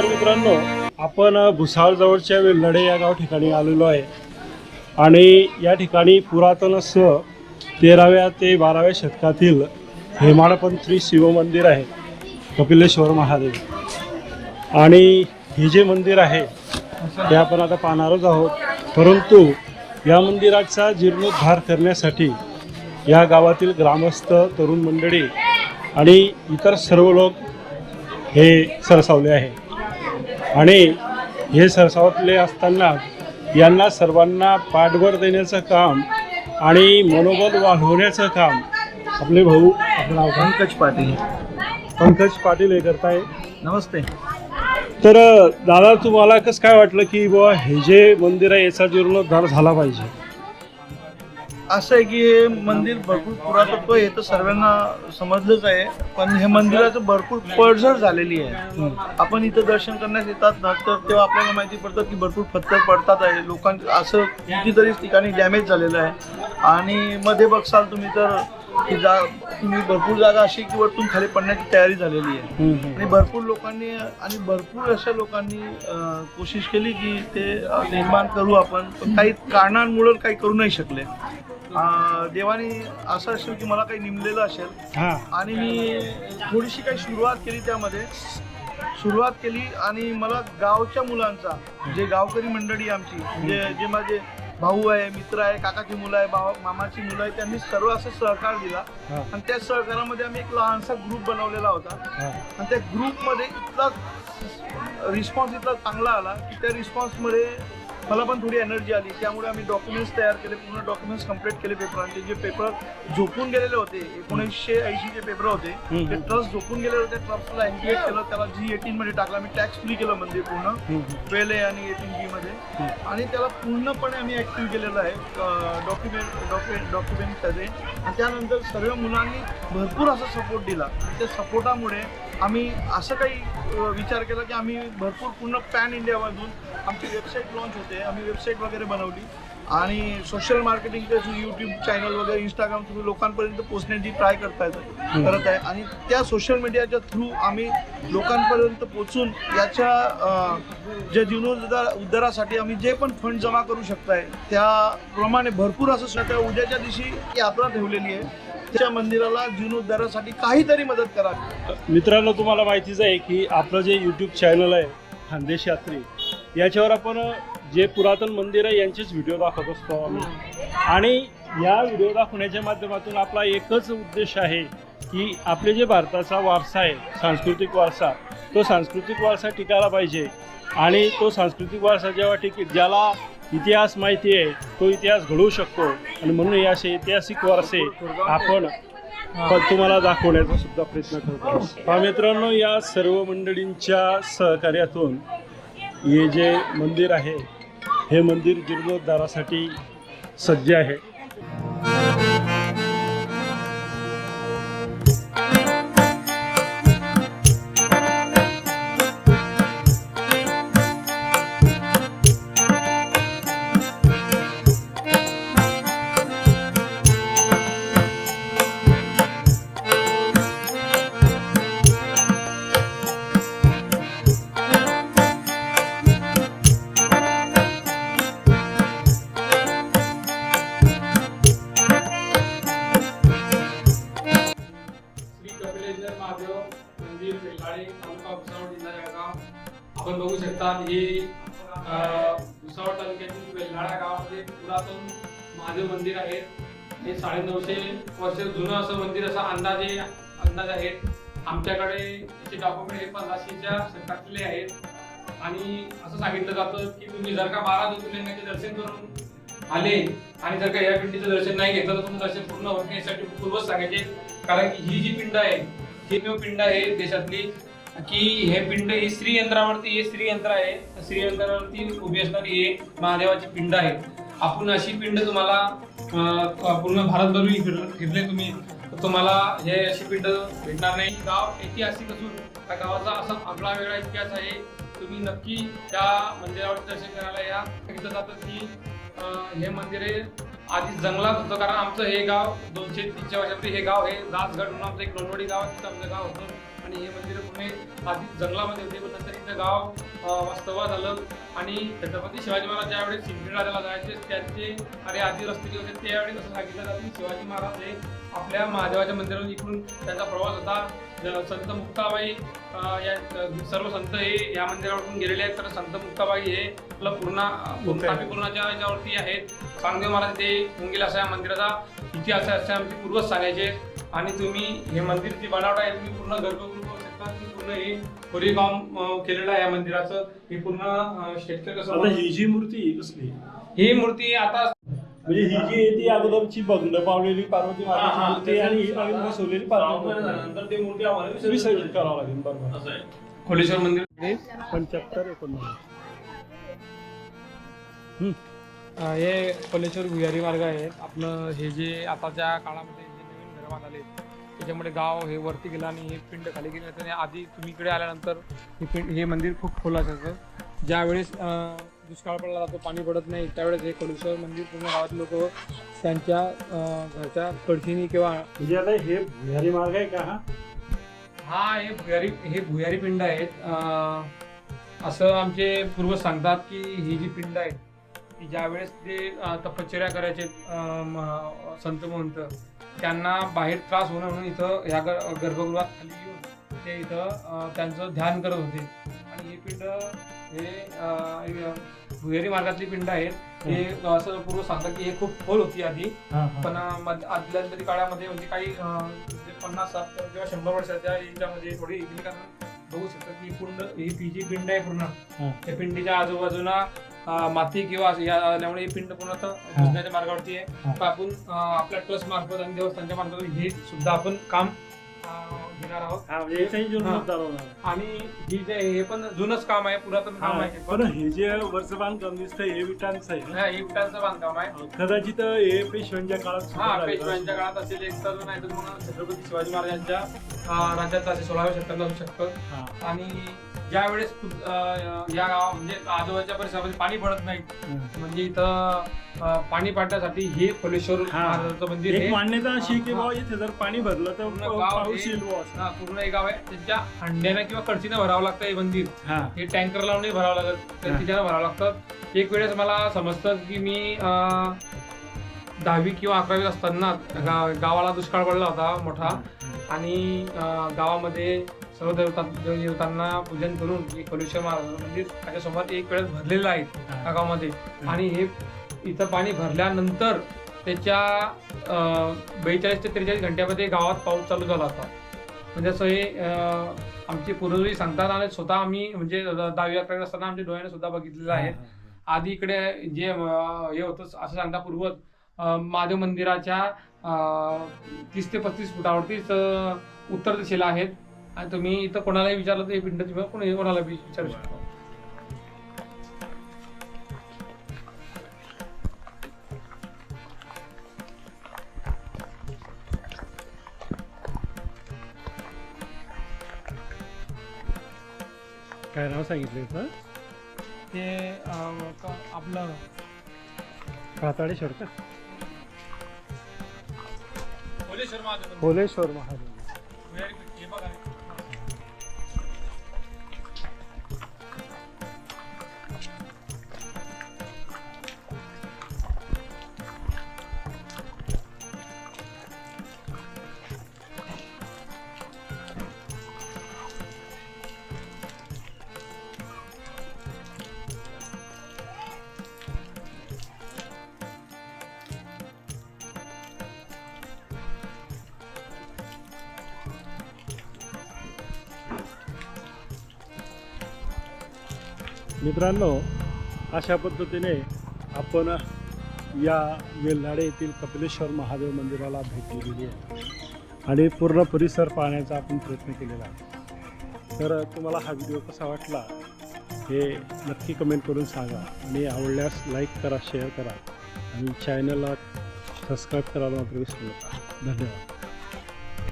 नमस्कार मित्रांनो आपण भुसाळजवळच्या जवळच्या लढे या गाव ठिकाणी आलेलो आहे. आणि या ठिकाणी पुरातन असं तेराव्या ते बाराव्या शतकातील हेमाडपंथी शिवमंदिर आहे कपिलेश्वर महादेव. आणि हे जे मंदिर आहे ते आपण आता पाहणारच आहोत. परंतु या मंदिराचा जीर्णोद्धार करण्यासाठी या गावातील ग्रामस्थ तरुण मंडळी आणि इतर सर्व लोक हे सरसावले आहे. आणि हे सरसावले असताना यांना सर्वांना पाठबळ देण्याचं काम आणि मनोबल वाढवण्याचं काम आपले भाऊ आपलं नाव? पंकज पाटील. पंकज पाटील हे करताय. नमस्ते. तर दादा तुम्हाला कसं काय वाटलं की बुवा हे जे मंदिर आहे याचा जीर्णोद्धार झाला पाहिजे? असं आहे की हे मंदिर भरपूर पुरातत्व हे तर सर्वांना समजलंच आहे. पण हे मंदिराचं भरपूर पडझड झालेली आहे. आपण इथं दर्शन करण्यास येतात ना तर तेव्हा आपल्याला माहिती पडतं की भरपूर पत्थर पडतात आहे. लोकांचं असं कितीतरी ठिकाणी डॅमेज झालेलं आहे. आणि मध्ये बघसाल तुम्ही तर की जा तुम्ही भरपूर जागा अशी की वरतून खाली पडण्याची तयारी झालेली आहे. आणि भरपूर लोकांनी आणि भरपूर अशा लोकांनी कोशिश केली की ते निर्माण करू आपण. पण काही कारणांमुळे काही करू नाही शकले. देवाने असं असेल की मला काही निमलेलं असेल. हां. आणि मी थोडीशी काही सुरुवात केली त्यामध्ये. सुरुवात केली आणि मला गावच्या मुलांचा जे गावकरी मंडळी आमची जे जे माझे भाऊ आहे मित्र आहे काकाची मुलं आहे भाव मामाची मुलं आहे त्यांनी सर्व असं सहकार दिला. हां. आणि त्या सहकारामध्ये आम्ही एक लहानसा ग्रुप बनवलेला होता. हां. आणि त्या ग्रुपमध्ये इतका रिस्पॉन्स इतका चांगला आला की त्या रिस्पॉन्समध्ये मला पण थोडी एनर्जी आली. त्यामुळे आम्ही डॉक्युमेंट्स तयार केले पूर्ण डॉक्युमेंट्स कंप्लीट केले पेपरांचे जे पेपर झोपून गेलेले होते एकोणीसशे ऐंशीचे पेपर होते. ते ट्रस्ट झोपून गेले होते ट्रस्टला ऍक्टिवेट केलं त्याला जी एटीन मध्ये टाकला मी टॅक्स फ्री केलं मंदिर पूर्ण. ट्वेल्व ए आणि एटीन बी मध्ये. आणि त्याला पूर्णपणे आम्ही ऍक्टिव्ह केलेलं आहे डॉक्युमेंट डॉक्युमेंट डॉक्युमेंटमध्ये आणि त्यानंतर सर्व मुलांनी भरपूर असा सपोर्ट दिला. त्या सपोर्टामुळे आम्ही असं काही विचार केला की आम्ही भरपूर पूर्ण पॅन इंडियामधून आमची वेबसाईट लॉन्च होते आम्ही वेबसाईट वगैरे बनवली. आणि सोशल मार्केटिंग यूट्यूब चॅनल वगैरे इंस्टाग्राम थ्रू लोकांपर्यंत पोहोचण्याची ट्राय करता येतं करत आहे. आणि त्या सोशल मीडियाच्या थ्रू आम्ही लोकांपर्यंत पोहोचून याच्या ज्या जीर्णोद्धार उद्धारासाठी आम्ही जे पण फंड जमा करू शकताय त्याप्रमाणे भरपूर असं सध्या उद्याच्या दिवशी यात्रा ठेवलेली आहे. त्या मंदिराला जीर्णोद्धारासाठी काहीतरी मदत करा. मित्रांनो तुम्हाला माहितीच आहे की आपलं जे यूट्यूब चॅनल आहे खानदेश यात्री याच्यावर आपण जे पुरातन मंदिर आहे यांचेच व्हिडिओ दाखवत असतो आम्ही आणि या व्हिडिओ दाखवण्याच्या माध्यमातून आपला एकच उद्देश आहे की आपले जे भारताचा वारसा आहे सांस्कृतिक वारसा तो सांस्कृतिक वारसा टिकायला पाहिजे. आणि तो सांस्कृतिक वारसा जेव्हा टिकेल ज्याला इतिहास माहिती आहे तो इतिहास घडवू शकतो. आणि म्हणून हे असे ऐतिहासिक वारसे आपण पण तुम्हाला दाखवण्याचा सुद्धा प्रयत्न करतो. मित्रांनो या सर्व मंडळींच्या सहकार्यातून हे जे मंदिर आहे हे मंदिर जीर्णोद्धारासाठी सज्ज आहे. आपण बघू शकता हे भुसावळ तालुक्यातील वेल्हाळा गावामध्ये पुरातन महादेव मंदिर आहे. हे साडेनऊशे वर्ष जुनं असं मंदिर असं अंदाजे अंदाज आहेत आमच्याकडे त्याचे डॉक्युमेंट हे पंधराशेच्या शतकातले आहेत. आणि असं सांगितलं जातं की तुम्ही जर का बारा ज्योतिर्लिंगाचे दर्शन करून आले आणि जर का या पिंडीचं दर्शन नाही घेतलं तर तुमचं दर्शन पूर्ण होत नाही यासाठी पूर्वच सांगायचे. कारण की ही जी पिंड आहे ही एकमेव पिंड आहे देशातली की हे पिंड हे स्त्री यंत्रावरती हे स्त्री यंत्र आहे. स्त्री यंत्रावरती उभी असणारी हे एक महादेवाची पिंड आहे आपण अशी पिंड तुम्हाला पूर्ण भारतभर फिरले तुम्ही. तुम्हाला हे अशी पिंड भेटणार नाही. गाव ऐतिहासिक असून त्या गावाचा असा आपला वेगळा इतिहास आहे. तुम्ही नक्की त्या मंदिरावर दर्शन करायला या. सांगितलं जातं की हे मंदिर हे आधी जंगलात होतं. कारण आमचं हे गाव दोनशे तीनशे वर्षापूर्वी हे गाव हे दासगड म्हणून आमचं एक लोणवडी गाव तिथं आमचं गाव होतं. आणि हे मंदिर पूर्ण आधी जंगलामध्ये होते पण नंतर इथं गाव अं, वास्तवात आलं. आणि छत्रपती शिवाजी महाराज ज्यावेळेस सिंदखेड राजाला जायचे त्यांचे अरे आधी रस्ते जे होते त्यावेळेस असं सांगितलं जातं की शिवाजी महाराज हे आपल्या महादेवाच्या मंदिरावरून इकडून त्यांचा प्रवास होता. संत मुक्ताबाई या सर्व संत हे या मंदिरावरून गेलेले आहेत. तर संत मुक्ताबाई हे आपलं पूर्ण पूर्णापी पूर्णाच्या याच्यावरती आहेत. चांगदेव महाराज ते मुंगेल असा या मंदिराचा इतिहास असे आमचे पूर्वज सांगायचे. आणि तुम्ही हे मंदिर जे बनावट आहे तुम्ही पूर्ण गर्भगृह बघू शकता. पूर्ण हे कोरीवकाम अं, केलेलं आहे या मंदिराचं. हे पूर्ण शेतकरी कसं आता ही जी मूर्ती कसली? ही मूर्ती आता म्हणजे ही जी आहे ती अगोदरची भग्न पावलेली पार्वती मातेची मूर्ती आहे आणि ही नवीन बसवलेली पार्वती नंतर ते मूर्ती आम्हाला विसर्जित करावं लागेल बरोबर. असं आहे. खोलेश्वर मंदिर. पंच्याहत्तर एकोणनव्वद. हे कोलेश्वर भुयारी मार्ग आहेत आपलं हे जे आताच्या काळामध्ये घर बांधले त्याच्यामुळे गाव हे वरती गेलं आणि हे पिंड खाली गेले. आणि आधी तुम्ही इकडे आल्यानंतर हे पिंड हे मंदिर खूप खोल असायचं. ज्यावेळेस दुष्काळ पडला जातो पाणी पडत नाही. त्यावेळेस हे कोलेश्वर मंदिर पूर्ण गावात लोक त्यांच्या घरच्या कडशीनी किंवा हे भुयारी मार्ग आहे का हा? हा हे भुयारी हे भुयारी पिंड आहेत. असं आमचे पूर्वज सांगतात की ही जी पिंड आहेत की ज्यावेळेस ते तपश्चर्या करायचे संत महंत त्यांना बाहेर त्रास होणं म्हणून इथं ह्या गर- गर्भगृहात खाली येऊन ते इथं त्यांचं ध्यान करत होते. आणि ही पिंड हे भुयारी मार्गातली पिंड आहेत हे असं पूर्व सांगतात की हे खूप खोल होती आधी. पण आदल्या काळामध्ये म्हणजे काही पन्नास साठ किंवा शंभर वर्षाच्या याच्यामध्ये थोडी एकमेकांना बघू शकतात की पूर्ण ही जी पिंड आहे पूर्ण. त्या पिंडीच्या आजूबाजूला माती किंवा या आल्यामुळे पिंड पूर्ण बुजण्याच्या मार्गावरती आहे. तर आपण आपल्या ट्रस्ट मार्फत आणि देवस्थानच्या मार्फत हे सुद्धा आपण काम घेणार आहोत हा म्हणजे. जीर्णोद्धार आणि ही जे हे पण जुनच काम आहे पुरातन काम हा, आहे पण हे जे वरचं बांधकाम दिसतंय हे विटांचं आहे? हा, बांधकाम आहे कदाचित हे पेशव्यांच्या काळात हा पेशव्यांच्या काळात असेल एक तर नाही तर मग छत्रपती शिवाजी महाराजांच्या अं, राज्यात असे सोळाव्या शतकाला असू शकतं. हा. आणि ज्या वेळेस या गावा म्हणजे आजूबाजूच्या परिसरामध्ये पाणी पडत नाही म्हणजे इथं पाणी पाडण्यासाठी हे खोलेश्वर हा. महाराजांचं मंदिर एक हे मान्यता अशी की. बाबा इथे जर पाणी भरलं तर पूर्ण गाव पाऊस येईल बुवा असं. हा, पूर्ण एक गाव आहे त्यांच्या हंड्यानं किंवा कडचीनं भरावं लागतं हे मंदिर हा हे टँकर लावूनही भरावं लागत तर हा. तिच्यानं भरावं लागतं एक वेळेस मला समजतं की मी अं, दहावी किंवा अकरावीत असताना गा- गावाला दुष्काळ पडला होता मोठा आणि अं, गावामध्ये सर्व देवता देवतांना पूजन करून हे कलुषर महाराज मंदिर त्याच्यासमोर एक वेळेस भरलेलं आहे हा. गावामध्ये आणि हे इथं पाणी भरल्यानंतर त्याच्या बेचाळीस ते त्रेचाळीस घंट्यामध्ये गावात पाऊस चालू झाला होता. म्हणजे असं हे आमचे पूर्वजही सांगतात आणि स्वतः आम्ही म्हणजे दहावी अकरावी असताना आमच्या डोळ्याने सुद्धा बघितलेलं आहे. आधी इकडे जे हे होतं असं सांगता पूर्वज महादेव मंदिराच्या तीस ते पस्तीस फुटावरतीच उत्तर दिशेला आहेत. आणि तुम्ही इथं कोणालाही विचारलं तर हे पिंड तुम्ही कोणी कोणाला विचारू शकता? काय नाव सांगितलं सर ते अं, क- आपलं काताळेश्वर का? भोलेश्वर महादेव. मित्रांनो अशा पद्धतीने आपण या वेल्हाडे येथील कपिलेश्वर महादेव मंदिराला भेट दिलेली आहे. आणि पूर्ण परिसर पाहण्याचा आपण प्रयत्न केलेला आहे. तर तुम्हाला हा व्हिडिओ कसा वाटला हे नक्की कमेंट करून सांगा. आणि आवडल्यास लाईक करा शेअर करा. आणि चॅनलला सबस्क्राईब करायला मात्र विसरू नका. धन्यवाद.